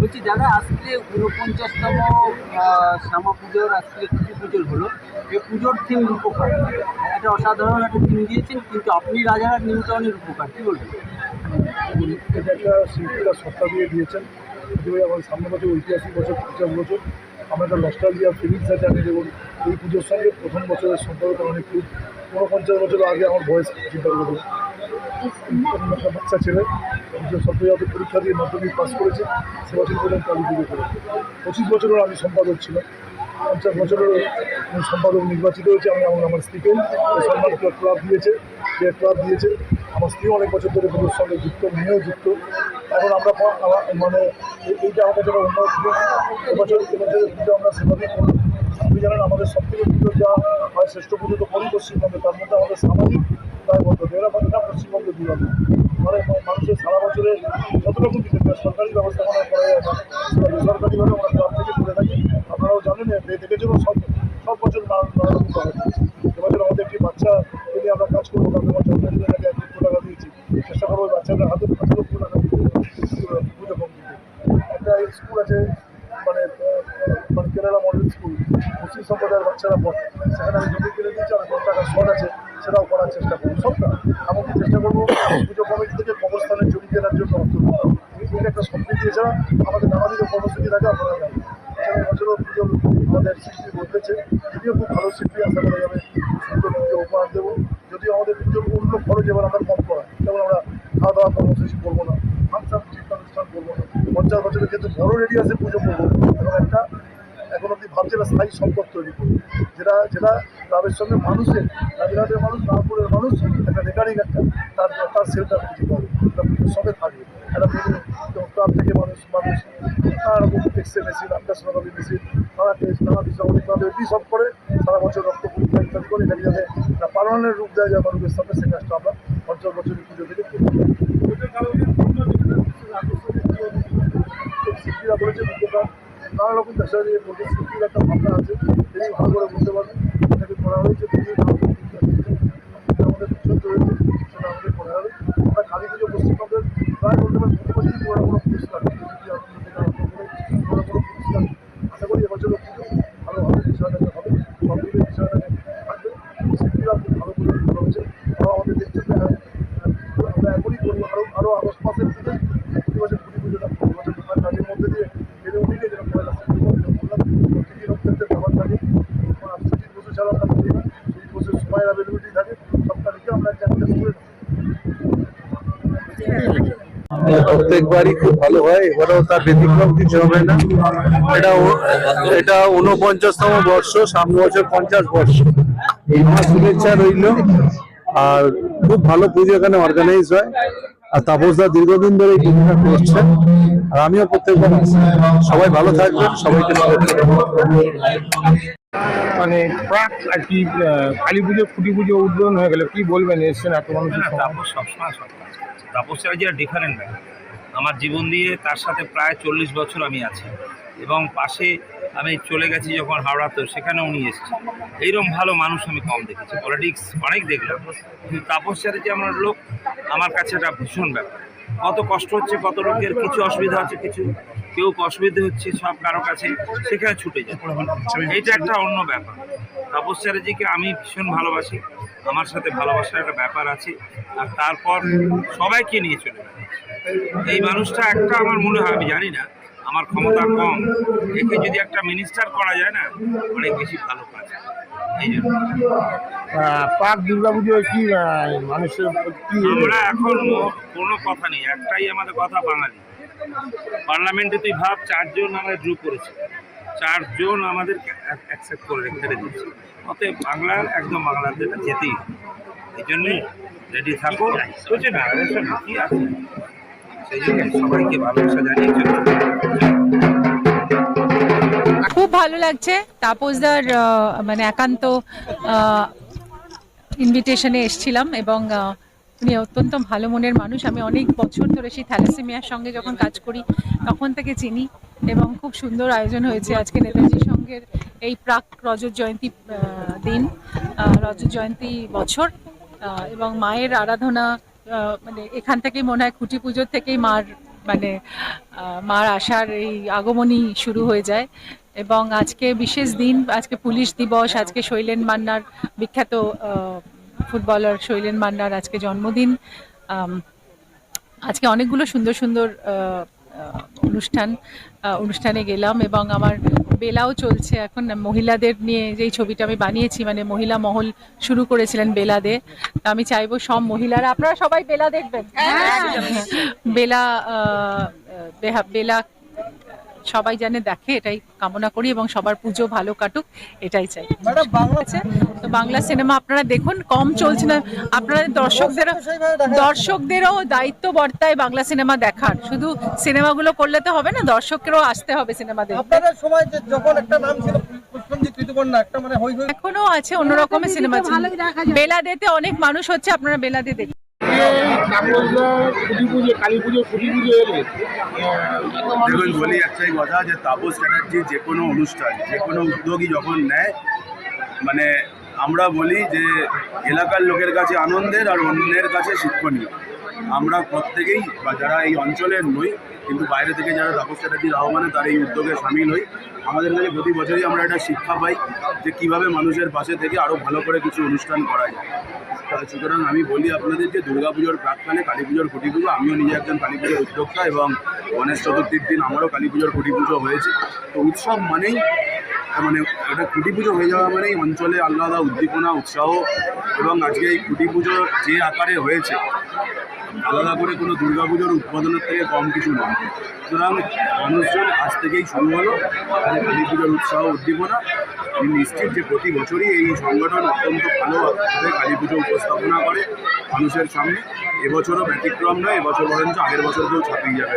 বলছি দাদা আজকে ঊনপঞ্চাশতম শ্যামা পুজোর আজকে খুঁটি পুজোর হলো এই পুজোর থিম রূপকার। একটা অসাধারণ একটা থিম দিয়েছেন কিন্তু আপনি রাজার রূপকার কি বলবেন? এটা একটা শিল্পীরা সত্তা দিয়ে দিয়েছেন। সামনে বছর ঐতিহাসিক বছর পঞ্চাশ বছর আমরা একটা নস্টালজিয়া ফিলিংস আছে আমি যেমন এই পুজোর সঙ্গে প্রথম বছরের সম্পর্ক অনেক খুব। পঞ্চাশ বছর আগে আমার বয়স চিন্তা করে। একটা বাচ্চা ছেলে যে সদ্যজাত পরীক্ষা দিয়ে মাধ্যমিক পাস করেছে সে বছর পর্যন্ত কালী পুজো করে। পঁচিশ বছরের আমি সম্পাদক ছিলাম। পঞ্চাশ বছরের সম্পাদক নির্বাচিত হয়েছে, আমি আমার আমার স্ত্রীকে। এই সম্মান ক্লাব দিয়েছে, যে ক্লাব দিয়েছে, আমার স্ত্রী অনেক বছর ধরে পুজোর সঙ্গে যুক্ত, মেয়েও যুক্ত। এখন আমরা মানে এই- এইটা আমাদের অন্য পুজো এবছর এবছরের পুজো আমরা সেভাবেই করি আপনি জানেন আমাদের সব থেকে পুজো যা হয় শ্রেষ্ঠ পুজো তো করি পশ্চিমবঙ্গে তার মধ্যে আমাদের সামাজিক দায়বদ্ধতা, এরা পশ্চিমবঙ্গে মানে মানুষের সারা বছরে যত রকম সরকারি ব্যবস্থাপনা করা যায় না। বেসরকারিভাবে আমরা ক্লাব থেকে করে থাকি। আপনারাও জানেন যে দেখেছেন সব সব বছর নানা নানা এবছর আমাদের একটি বাচ্চা নিয়ে আমরা কাজ করব তাকে আমার জন্মদিনে তাকে এক লক্ষ টাকা দিয়েছি। চেষ্টা করব ওই বাচ্চাটার হাতে পাঁচ লক্ষ টাকা কমপ্লিট একটা স্কুল আছে মানে মানে কেরালা মডেল স্কুল। মুসলিম সম্প্রদায়ের বাচ্চারা পড়ে। সেখানে আমি জমি কিনে দিয়েছি কোন টাকা শর্ট আছে। সেটাও করার চেষ্টা করব। সবটা এমনকি চেষ্টা করব পুজো কমিটি থেকে কবরস্থানের জমি কেনার জন্য। এটা একটা সম্প্রীতি এছাড়া আমাদের নানাবিধ কর্মসূচি থাকে, আপনারা জানেন। এবছরও পুজো আমাদের শিল্পী বদলেছে। যদিও খুব ভালো শিল্পী, আশা করা যাবে সুন্দর পুজো উপহার দেবো। যদিও আমাদের পুজোর অন্য খরচ এবার আমরা কম করা যেমন আমরা খাওয়া দাওয়া কর্মসূচি করব না ফাংশন শিক্ষানুষ্ঠান করব না। পঞ্চাশ বছরের কিন্তু বড় রেডিয়াসে পুজো করব। এবং একটা এখন অব্দি ভাবছে না স্থায়ী সম্পদ তৈরি করব। যেটা যেটা ক্লাবের সঙ্গে মানুষের রাজঘাটের মানুষ, নাগপুরের মানুষ, একটা রেকারিং একটা, তার তার সেলটা খুঁজে পাবে। সঙ্গে থাকবে। একটা ক্লাব থেকে মানুষ মানুষ নানা রকম x ray machine ultrasonography machine নানা টেস্ট নানা বিষয় অনেক ক্লাবে এটি সব করে, সারা বছর রক্ত পরীক্ষা করে এখানে যাতে পালনের রূপ দেয় যায় মানুষের সামনে, সে কাজটা আমরা পঞ্চাশ বছরের পুজো থেকে করি। শিল্পীরা বলেছে নানা রকম পেশা শিল্পীর একটা ভাবনা আছে, তিনি ভালো করে বুঝতে পারবেন। এটাকে করা হয়েছে আমাদের পছন্দ হয়েছে সেটা আমাদের করা হবে আমরা কালী পুজো পশ্চিমবঙ্গের প্রায় বলতে নেই পুরস্কার যদি আপনাদের বড় বড় পুরস্কার আশা করি এবছরও পুজো ভালো হবে বিষয়টাকে হবে কমপ্লিটের বিষয়টাকে থাকবে শিল্পীরা খুব ভালো করে করা হচ্ছে তারাও আমাদের দেখছেন যে হ্যাঁ, আমরা এখনই করব আরও আরও আগস্ট মাসের দিকে প্রতি বছর পুজো পুজোটা প্রতি বছর তোমার কাজের মধ্যে দিয়ে এদের উনিকে যেরকম পয়লা বললাম প্রতিটি রক্তের ব্যাপার থাকে আর সুজিত বসু ছাড়া আমরা করি না সুজিত বসুর সময়ের অ্যাভেলেবিলিটি থাকে সব তারিখে আমরা একটা একটা করে প্রত্যেকবারই খুব ভালো হয় এবারেও তার ব্যতিক্রম কিছু হবে না। এটা এটা উনপঞ্চাশতম বর্ষ সামনে বছর পঞ্চাশ বর্ষ। আমার শুভেচ্ছা রইল। আর খুব ভালো পুজো এখানে অর্গানাইজ হয়। আর তাপসদা দীর্ঘদিন ধরে এই পুজোটা করছেন। আর আমিও প্রত্যেকবার। সবাই ভালো থাকবেন সবাইকে মানে প্রাক আর কি কালী পুজো খুঁটি পুজো উদ্বোধন হয়ে গেল। কি বলবেন এসছেন এত মানুষের না, তাপস সবসময় সব করছে তাপসের যে ডিফারেন্ট ব্যাপার আমার জীবন দিয়ে তার সাথে প্রায় চল্লিশ বছর আমি আছি। এবং পাশে আমি চলে গেছি যখন হাওড়াতে সেখানে উনি এসেছেন। এইরকম ভালো মানুষ আমি কম দেখেছি। পলিটিক্স অনেক দেখলাম। কিন্তু তাপস যে আমার লোক, আমার কাছে এটা ভীষণ ব্যাপার। কত কষ্ট হচ্ছে, কত লোকের কিছু অসুবিধা হচ্ছে, কিছু কেউ অসুবিধা হচ্ছে, সব কারও কাছে সেখানে ছুটে যায়। এইটা একটা অন্য ব্যাপার। তাপস চ্যাটার্জিকে আমি ভীষণ ভালোবাসি। আমার সাথে ভালোবাসার একটা ব্যাপার আছে। আর তারপর সবাইকে নিয়ে চলে এই মানুষটা একটা আমার মনে হয় আমি জানি না আমার ক্ষমতা কম। একে যদি একটা মিনিস্টার করা যায় না অনেক বেশি ভালো কাজ এই জন্য। পাক দুর্গা পুজো কি মানুষের আমরা এখন কোনো কথা নেই একটাই আমাদের কথা বাঙালি। পার্লামেন্টে তুই ভাব চারজন আমরা ড্রু করেছি। চারজন আমাদের অ্যাকসেপ্ট করে রেখে দিয়েছে। অতএব বাংলার একদম বাংলাদেশ যেতেই এই জন্যে রেডি থাকো। বুঝছে না? কি আছে? সেই জন্য সবাইকে ভালোবাসা খুব ভালো লাগছে। তাপসদার মানে একান্ত ইনভিটেশনে এসছিলাম এবং উনি অত্যন্ত ভালো মনের মানুষ। আমি অনেক বছর ধরে সেই থ্যালাসেমিয়ার সঙ্গে যখন কাজ করি, তখন থেকে চিনি এবং খুব সুন্দর আয়োজন হয়েছে আজকে নেতাজি সঙ্গের এই প্রাক রজত জয়ন্তী দিন রজত জয়ন্তী বছর এবং মায়ের আরাধনা মানে এখান থেকেই মনে হয় খুঁটি পুজোর থেকেই মার মানে মার আসার এই আগমনই শুরু হয়ে যায়। এবং আজকে বিশেষ দিন, আজকে পুলিশ দিবস, আজকে শৈলেন মান্নার বিখ্যাত ফুটবলার শৈলেন মান্নার আজকে জন্মদিন। আজকে অনেকগুলো সুন্দর সুন্দর অনুষ্ঠান অনুষ্ঠানে গেলাম এবং আমার বেলাও চলছে এখন। মহিলাদের নিয়ে যেই ছবিটা আমি বানিয়েছি মানে মহিলা মহল শুরু করেছিলেন বেলাদে দে আমি চাইব সব মহিলারা আপনারা সবাই বেলা দেখবেন। বেলা বেলা সবাই জানে দেখে এটাই কামনা করি এবং সবার পুজো ভালো কাটুক এটাই চাই। বাংলা আছে? তো বাংলা সিনেমা আপনারা দেখুন কম চলছে না। আপনারা দর্শকদেরও দর্শকদেরও দায়িত্ব বর্তায় বাংলা সিনেমা দেখার। শুধু সিনেমাগুলো করলে তো হবে না দর্শকেরও আসতে হবে সিনেমা দেখতে। আপনাদের সময় যে যখন একটা নাম ছিল একটা মানে হই হই এখনও আছে অন্য রকমের সিনেমা বেলাদেতে অনেক মানুষ হচ্ছে আপনারা বেলাদে দেখুন। দেখুন, বলি একটাই কথা যে তাপস চ্যাটার্জি যে কোনো অনুষ্ঠান, যে কোনো উদ্যোগী যখন নেয় মানে আমরা বলি যে এলাকার লোকের কাছে আনন্দের আর অন্যের কাছে শিক্ষণীয়। আমরা প্রত্যেকেই বা যারা এই অঞ্চলের নই, কিন্তু বাইরে থেকে যারা তাপস চ্যাটার্জির আহ্বানে তার এই উদ্যোগে সামিল হই, আমাদের কাছে প্রতি বছরই আমরা একটা শিক্ষা পাই যে কীভাবে মানুষের পাশে থেকে আরও ভালো করে কিছু অনুষ্ঠান করা যায়। সুতরাং আমি বলি আপনাদের যে দুর্গাপুজোর প্রাককালে কালী পুজোর খুঁটি পুজো আমিও নিজে একজন কালী পুজোর উদ্যোক্তা এবং গণেশ চতুর্থীর দিন আমারও কালী পুজোর খুঁটি পুজো হয়েছে। তো উৎসব মানেই মানে একটা খুঁটি পুজো হয়ে যাওয়া মানেই অঞ্চলে আলাদা উদ্দীপনা, উৎসাহ এবং আজকে এই কুটি পুজো যে আকারে হয়েছে আলাদা করে কোনো দুর্গাপুজোর উৎপাদনের থেকে কম কিছু নয়। সুতরাং মানুষজন আজ থেকেই শুরু হলো কালী পুজোর উৎসাহ উদ্দীপনা। আমি নিশ্চিত যে প্রতি বছরই এই সংগঠন অত্যন্ত ভালোভাবে কালী পুজো উপস্থাপনা করে মানুষের সামনে। এবছরও ব্যতিক্রম নয়, এবছর বরঞ্চ আগের বছরকেও ছাপিয়ে যাবে।